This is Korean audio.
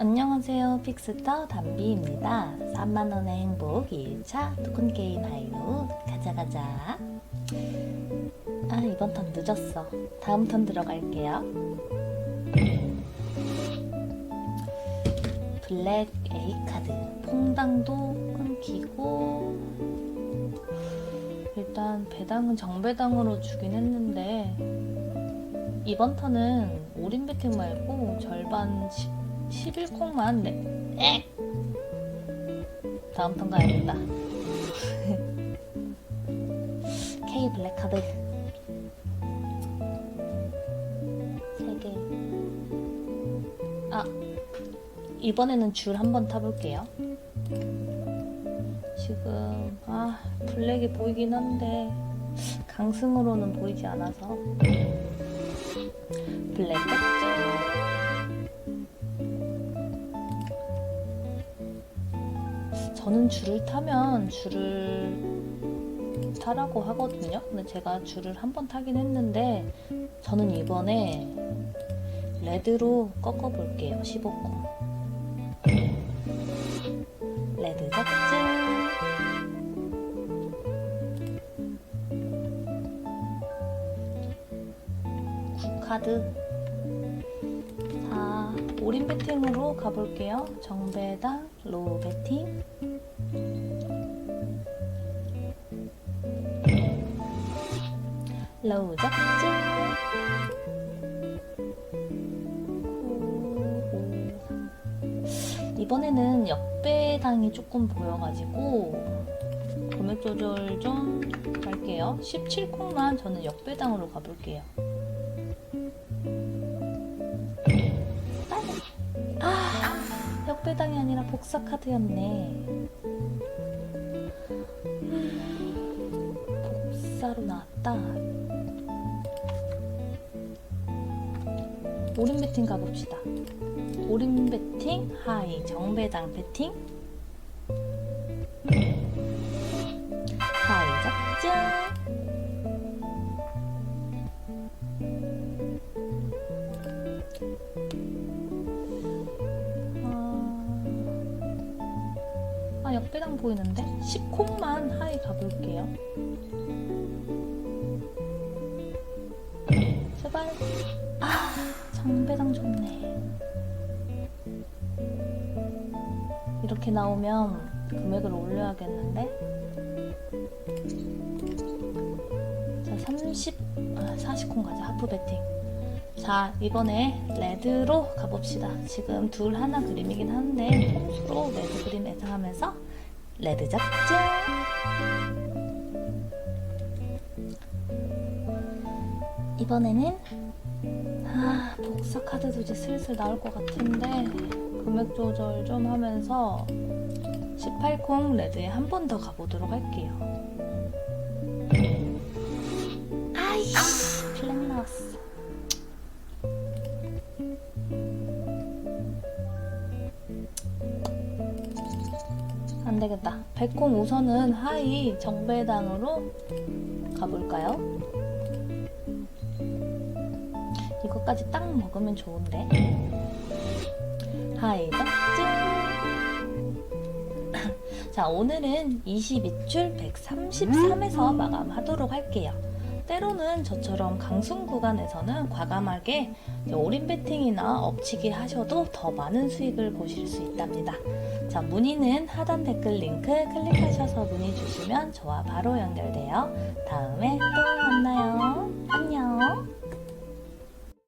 안녕하세요. 픽스터 담비입니다. 3만원의 행복 2일차 토큰 게임 하이로 가자 가자. 아 이번 턴 늦었어. 다음 턴 들어갈게요. 블랙 A 카드 퐁당도 끊기고 일단 배당은 정배당으로 주긴 했는데 이번 턴은 올인 배팅 말고 절반 11콩만 네. 에! 다음 턴 가야겠다. K 블랙 카드 3개. 아, 이번에는 줄 한번 타볼게요. 지금, 아, 블랙이 보이긴 한데, 강승으로는 보이지 않아서. 블랙 깍 저는 줄을 타면 줄을 타라고 하거든요. 근데 제가 줄을 한 번 타긴 했는데 저는 이번에 레드로 꺾어 볼게요. 15코. 레드 작증. 구카드. 자, 올인 배팅으로 가볼게요. 정배당, 로우 배팅. 로우 작증. 이번에는 역배당이 조금 보여가지고 금액 조절 좀 할게요. 17콩만 저는 역배당으로 가볼게요. 아니라 복사 카드였네. 음, 복사로 나왔다. 올인 배팅 가봅시다. 올인 배팅, 하이, 정배당 배팅. 하이 작전. 아, 역배당 보이는데? 10콩만 하이 가볼게요. 제발. 아, 정배당 좋네. 이렇게 나오면 금액을 올려야겠는데? 자, 30, 아, 40콩 가자. 하프 배팅. 자, 이번에 레드로 가봅시다. 지금 둘 하나 그림이긴 한데, 통수로 레드 그림 예상하면서 레드 작전! 이번에는 아, 복사 카드도 이제 슬슬 나올 것 같은데 금액 조절 좀 하면서 18콩 레드에 한 번 더 가보도록 할게요. 아이씨, 안 되겠다. 백콩 우선은 하이 정배당으로 가볼까요? 이거까지 딱 먹으면 좋은데. 하이 작증. 자, 오늘은 22줄 133에서 마감하도록 할게요. 때로는 저처럼 강순 구간에서는 과감하게 올인 베팅이나 업치기 하셔도 더 많은 수익을 보실 수 있답니다. 자, 문의는 하단 댓글 링크 클릭하셔서 문의 주시면 저와 바로 연결돼요. 다음에 또 만나요. 안녕.